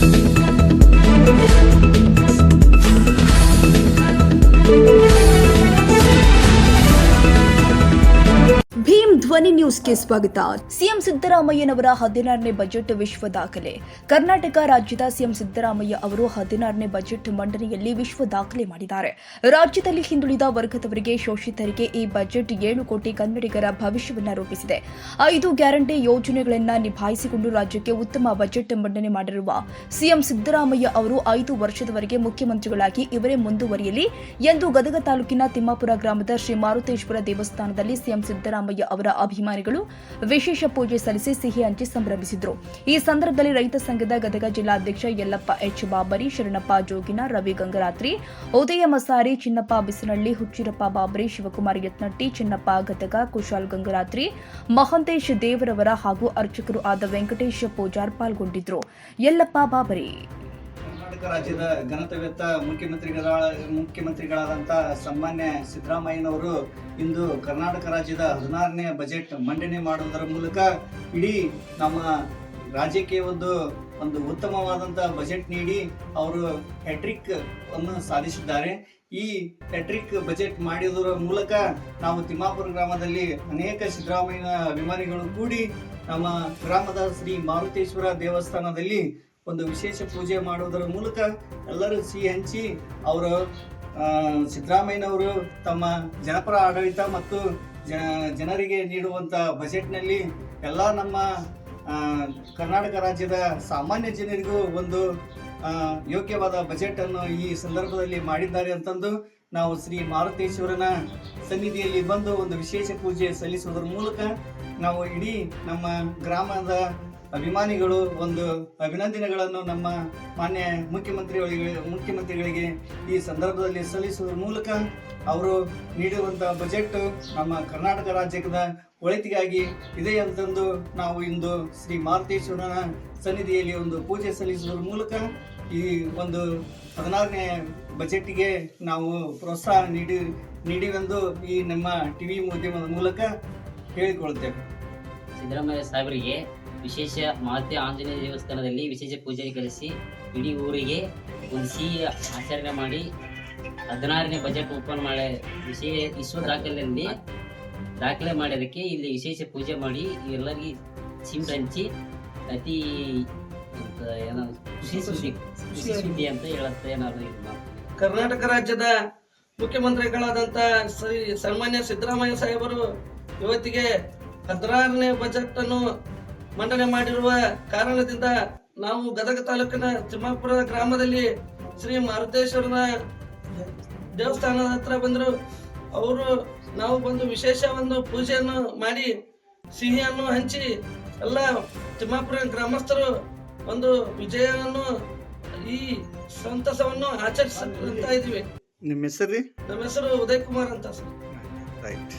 Thank you. ಧ್ವನಿ ನ್ಯೂಸ್ಗೆ ಸ್ವಾಗತ. ಸಿಎಂ ಸಿದ್ದರಾಮಯ್ಯನವರ ಹದಿನಾರನೇ ಬಜೆಟ್ ವಿಶ್ವ ದಾಖಲೆ. ಕರ್ನಾಟಕ ರಾಜ್ಯದ ಸಿಎಂ ಸಿದ್ದರಾಮಯ್ಯ ಅವರು ಹದಿನಾರನೇ ಬಜೆಟ್ ಮಂಡನೆಯಲ್ಲಿ ವಿಶ್ವ ದಾಖಲೆ ಮಾಡಿದ್ದಾರೆ. ರಾಜ್ಯದಲ್ಲಿ ಹಿಂದುಳಿದ ವರ್ಗದವರಿಗೆ ಶೋಷಿತರಿಗೆ ಈ ಬಜೆಟ್ ಏಳು ಕೋಟಿ ಕನ್ನಡಿಗರ ಭವಿಷ್ಯವನ್ನು ರೂಪಿಸಿದೆ. ಐದು ಗ್ಯಾರಂಟಿ ಯೋಜನೆಗಳನ್ನು ನಿಭಾಯಿಸಿಕೊಂಡು ರಾಜ್ಯಕ್ಕೆ ಉತ್ತಮ ಬಜೆಟ್ ಮಂಡನೆ ಮಾಡಿರುವ ಸಿಎಂ ಸಿದ್ದರಾಮಯ್ಯ ಅವರು ಐದು ವರ್ಷದವರೆಗೆ ಮುಖ್ಯಮಂತ್ರಿಗಳಾಗಿ ಇವರೇ ಮುಂದುವರಿಯಲಿ ಎಂದು ಗದಗ ತಾಲೂಕಿನ ತಿಮ್ಮಾಪುರ ಗ್ರಾಮದ ಶ್ರೀ ಮಾರುತೇಶ್ವರ ದೇವಸ್ಥಾನದಲ್ಲಿ ಸಿಎಂ ಸಿದ್ದರಾಮಯ್ಯ ಅವರ ಅಭಿಮಾನಿಗಳು ವಿಶೇಷ ಪೂಜೆ ಸಲ್ಲಿಸಿ ಸಿಹಿ ಹಂಚಿ ಸಂಭ್ರಮಿಸಿದರು. ಈ ಸಂದರ್ಭದಲ್ಲಿ ರೈತ ಸಂಘದ ಗದಗ ಜಿಲ್ಲಾಧ್ಯಕ್ಷ ಯಲ್ಲಪ್ಪ ಎಚ್ ಬಾಬರಿ, ಶರಣಪ್ಪ ಜೋಗಿನ, ರವಿ ಗಂಗರಾತ್ರಿ, ಉದಯ ಮಸಾರಿ, ಚಿನ್ನಪ್ಪ ಬಿಸನಹಳ್ಳಿ ಹುಚ್ಚಿರಪ್ಪ ಬಾಬರಿ, ಶಿವಕುಮಾರ್ ಯತ್ನಟ್ಟಿ, ಚಿನ್ನಪ್ಪ ಗದಗ ಕುಶಾಲ್ ಗಂಗರಾತ್ರಿ, ಮಹಂತೇಶ್ ದೇವರವರ ಹಾಗೂ ಅರ್ಚಕರು ಆದ ವೆಂಕಟೇಶ ಪೂಜಾರ್ ಪಾಲ್ಗೊಂಡಿದ್ರು. ಯಲ್ಲಪ್ಪ ಬಾಬರಿ. ಕರ್ನಾಟಕ ರಾಜ್ಯದ ಘನತವೆತ್ತ ಮುಖ್ಯಮಂತ್ರಿಗಳ ಮುಖ್ಯಮಂತ್ರಿಗಳಾದಂಥ ಸಾಮಾನ್ಯ ಸಿದ್ದರಾಮಯ್ಯನವರು ಇಂದು ಕರ್ನಾಟಕ ರಾಜ್ಯದ ಹದಿನಾರನೇ ಬಜೆಟ್ ಮಂಡನೆ ಮಾಡುವುದರ ಮೂಲಕ ಇಡೀ ನಮ್ಮ ರಾಜ್ಯಕ್ಕೆ ಒಂದು ಒಂದು ಉತ್ತಮವಾದಂಥ ಬಜೆಟ್ ನೀಡಿ ಅವರು ಹೆಟ್ರಿಕ್ ಅನ್ನು ಸಾಧಿಸಿದ್ದಾರೆ. ಈ ಹೆಟ್ರಿಕ್ ಬಜೆಟ್ ಮಾಡಿದರ ಮೂಲಕ ನಾವು ತಿಮ್ಮಾಪುರ ಗ್ರಾಮದಲ್ಲಿ ಅನೇಕ ಸಿದ್ದರಾಮಯ್ಯನ ಅಭಿಮಾನಿಗಳು ಕೂಡಿ ನಮ್ಮ ಗ್ರಾಮದ ಶ್ರೀ ಮಾರುತೇಶ್ವರ ದೇವಸ್ಥಾನದಲ್ಲಿ ಒಂದು ವಿಶೇಷ ಪೂಜೆ ಮಾಡುವುದರ ಮೂಲಕ ಎಲ್ಲರೂ ಸಿಹಿ ಹಂಚಿ ಅವರು ಸಿದ್ದರಾಮಯ್ಯನವರು ತಮ್ಮ ಜನಪರ ಆಡಳಿತ ಮತ್ತು ಜನರಿಗೆ ನೀಡುವಂಥ ಬಜೆಟ್ನಲ್ಲಿ ಎಲ್ಲ ನಮ್ಮ ಕರ್ನಾಟಕ ರಾಜ್ಯದ ಸಾಮಾನ್ಯ ಜನರಿಗೂ ಒಂದು ಯೋಗ್ಯವಾದ ಬಜೆಟ್ ಅನ್ನು ಈ ಸಂದರ್ಭದಲ್ಲಿ ಮಾಡಿದ್ದಾರೆ ಅಂತಂದು ನಾವು ಶ್ರೀ ಮಾರುತೇಶ್ವರನ ಸನ್ನಿಧಿಯಲ್ಲಿ ಬಂದು ಒಂದು ವಿಶೇಷ ಪೂಜೆ ಸಲ್ಲಿಸುವುದರ ಮೂಲಕ ನಾವು ಇಡೀ ನಮ್ಮ ಗ್ರಾಮದ ಅಭಿಮಾನಿಗಳು ಒಂದು ಅಭಿನಂದನೆಗಳನ್ನು ನಮ್ಮ ಮಾನ್ಯ ಮುಖ್ಯಮಂತ್ರಿಗಳಿಗೆ ಮುಖ್ಯಮಂತ್ರಿಗಳಿಗೆ ಈ ಸಂದರ್ಭದಲ್ಲಿ ಸಲ್ಲಿಸುವ ಮೂಲಕ ಅವರು ನೀಡುವಂಥ ಬಜೆಟ್ ನಮ್ಮ ಕರ್ನಾಟಕ ರಾಜ್ಯದ ಒಳಿತಿಗಾಗಿ ಇದೆ ಅಂತಂದು ನಾವು ಇಂದು ಶ್ರೀ ಮಾರುತೇಶ್ವರನ ಸನ್ನಿಧಿಯಲ್ಲಿ ಒಂದು ಪೂಜೆ ಸಲ್ಲಿಸುವ ಮೂಲಕ ಈ ಒಂದು ಹದಿನಾರನೇ ಬಜೆಟ್ಗೆ ನಾವು ಪ್ರೋತ್ಸಾಹ ನೀಡಿ, ನೀಡಿವೆಂದು ಈ ನಮ್ಮ ಟಿವಿ ಮಾಧ್ಯಮದ ಮೂಲಕ ಹೇಳಿಕೊಳ್ಳುತ್ತೇವೆ. ಸಿದ್ದರಾಮಯ್ಯ ಸಾಹೇಬರಿಗೆ ವಿಶೇಷ ಮಾತೆ ಆಂಜನೇಯ ದೇವಸ್ಥಾನದಲ್ಲಿ ವಿಶೇಷ ಪೂಜೆ ಕರೆಸಿ ಇಡೀ ಊರಿಗೆ ಒಂದು ಸಿಹಿ ಆಚರಣೆ ಮಾಡಿ ಹದಿನಾರನೇ ಬಜೆಟ್ ಓಪನ್ ಮಾಡಿ ವಿಶೇಷ ವಿಶ್ವ ದಾಖಲೆಯಲ್ಲಿ ದಾಖಲೆ ಮಾಡೋದಕ್ಕೆ ಇಲ್ಲಿ ವಿಶೇಷ ಪೂಜೆ ಮಾಡಿ ಎಲ್ಲರಿಗೆ ಸಿಂಟ್ ಹಂಚಿ ಅತಿ ಎಂತ ಏನೋ ಖುಷಿ ಸುದ್ದಿ ಖುಷಿ ಸುದ್ದಿ ಅಂತ ಹೇಳುತ್ತೆ ನಾನು ಇದು ಮಾಡ್ತೀನಿ. ಕರ್ನಾಟಕ ರಾಜ್ಯದ ಮುಖ್ಯಮಂತ್ರಿಗಳಾದಂಥ ಶ್ರೀ ಸನ್ಮಾನ್ಯ ಸಿದ್ದರಾಮಯ್ಯ ಸಾಹೇಬರು ಇವತ್ತಿಗೆ ಹದಿನಾರನೇ ಬಜೆಟ್ ಅನ್ನು ಮಂಡನೆ ಮಾಡಿರುವ ಕಾರಣದಿಂದ ನಾವು ಗದಗ ತಾಲೂಕಿನ ತಿಮ್ಮಾಪುರ ಗ್ರಾಮದಲ್ಲಿ ಶ್ರೀ ಮಾರುತೇಶ್ವರನ ದೇವಸ್ಥಾನದ ಹತ್ರ ಬಂದರು. ಅವರು ನಾವು ಬಂದು ವಿಶೇಷ ಒಂದು ಪೂಜೆಯನ್ನು ಮಾಡಿ ಸಿಹಿಯನ್ನು ಹಂಚಿ ಎಲ್ಲ ತಿಮ್ಮಾಪುರ ಗ್ರಾಮಸ್ಥರು ಒಂದು ವಿಜಯವನ್ನು ಈ ಸಂತಸವನ್ನು ಆಚರಿಸ್ತಾ ಇದ್ದೀವಿ ನಿಮ್ಮ ಹೆಸರು ನಮ್ಮ ಹೆಸರು ಉದಯ್ ಕುಮಾರ್ ಅಂತ ಸರ್. ರೈಟ್